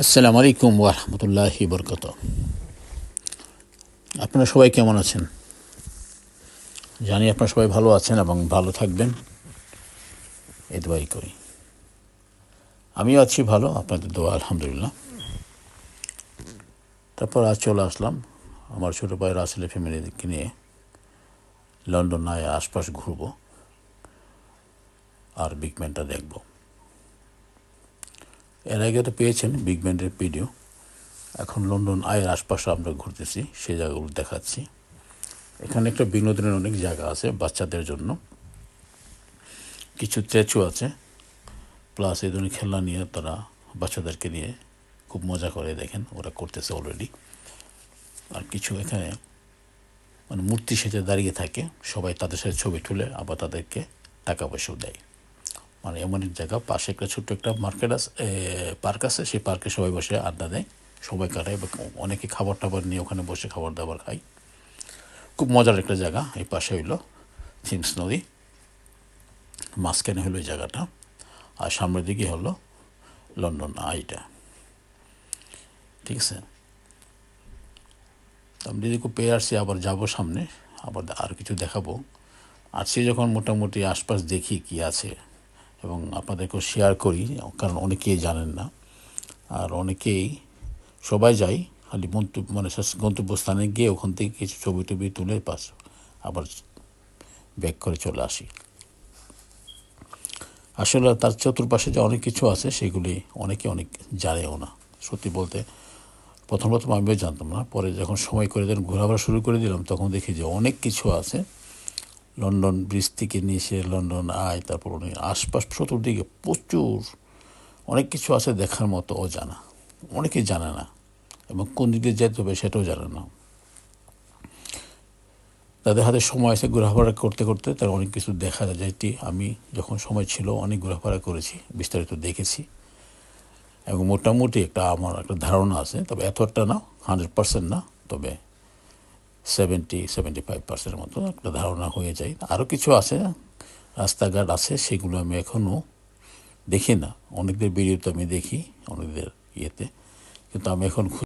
আসসালামু আলাইকুম ওরহমতুল্লাহ বরকত আপনারা সবাই কেমন আছেন? জানি আপনারা সবাই ভালো আছেন এবং ভালো থাকবেন। এই দোয়াই করি। আমিও আছি ভালো, আপনাদের দোয়া আলহামদুলিল্লাহ। তারপর আজ চলে আসলাম আমার ছোটো ভাই রাসেলের ফ্যামিলিকে নিয়ে। লন্ডন নয়, আশপাশ ঘুরবো। আর বিগ ম্যানটা দেখব। এর আগে তো পেয়েছেন বিগ ব্যান্ডের ভিডিও। এখন লন্ডন আয়ের আশপাশে আমরা ঘুরতেছি, সেই জায়গাগুলো দেখাচ্ছি। এখানে একটা বিনোদনের অনেক জায়গা আছে বাচ্চাদের জন্য। কিছু স্ট্যাচু আছে, প্লাস এই ধরনের খেলনা নিয়ে তারা বাচ্চাদেরকে নিয়ে খুব মজা করে দেখেন, ওরা করতেছে অলরেডি আর কিছু এখানে মানে মূর্তি সেজে দাঁড়িয়ে থাকে, সবাই তাদের সাথে ছবি তুলে, আবার তাদেরকে টাকা পয়সাও দেয়। মানে এমন এক জায়গা, পাশে একটা ছোট্ট একটা মার্কেট আছে পার্ক আছে, সেই পার্কে সবাই বসে আড্ডা দেয়, সবাই কাটায় অনেকে খাবার টাবার নিয়ে ওখানে বসে খাবার দাবার খায়। খুব মজার একটা জায়গা, এই পাশে হইল থিমস নদী। মাঝখানে হলো এই জায়গাটা, আর সামনের দিকে হলো লন্ডন আইটা ঠিক আছে? আমি যদি খুব পেয়ে আসছি, আবার যাব সামনে, আবার আর কিছু দেখাবো। আসছি যখন মোটামুটি আশপাশ দেখি কি আছে এবং আপনাদেরকেও শেয়ার করি, কারণ অনেকেই জানেন না। আর অনেকেই সবাই যায় খালি মন্তব্য মানে গন্তব্যস্থানে গিয়ে ওখান থেকে কিছু ছবি টবি তুলে পাস আবার ব্যাক করে চলে আসি। আসলে তার চতুর্পাশে যে অনেক কিছু আছে, সেগুলি অনেকে অনেক জানেও না। সত্যি বলতে প্রথম প্রথম আমিও জানতাম না, পরে যখন সময় করে যখন ঘোরাফেরা শুরু করে দিলাম, তখন দেখি যে অনেক কিছু আছে। লন্ডন ব্রিজ থেকে নিয়ে এসে লন্ডন আয়, তারপর অনেক আশপাশ চতুর্দিকে প্রচুর, অনেক কিছু আছে দেখার মতো জানা অনেকেই জানে না, এবং কোন দিক দিয়ে যেতে হবে সেটাও জানে না। তাদের হাতে সময় আছে ঘোরাফেরা করতে করতে, তারা অনেক কিছু দেখা যায়। যেটি আমি যখন সময় ছিল অনেক ঘোরাফেরা করেছি, বিস্তারিত দেখেছি। এবং মোটামুটি একটা আমার একটা ধারণা আছে, তবে এতটা না হান্ড্রেড পার্সেন্ট না, তবে সেভেন্টি সেভেন্টি ফাইভ পার্সেন্টের মতো একটা ধারণা হয়ে যায়। আরও কিছু আছে, রাস্তাঘাট আছে, সেগুলো আমি এখনও দেখি না। অনেকদের ভিডিও তো আমি দেখি, অনেকদের ইয়েতে। কিন্তু আমি এখন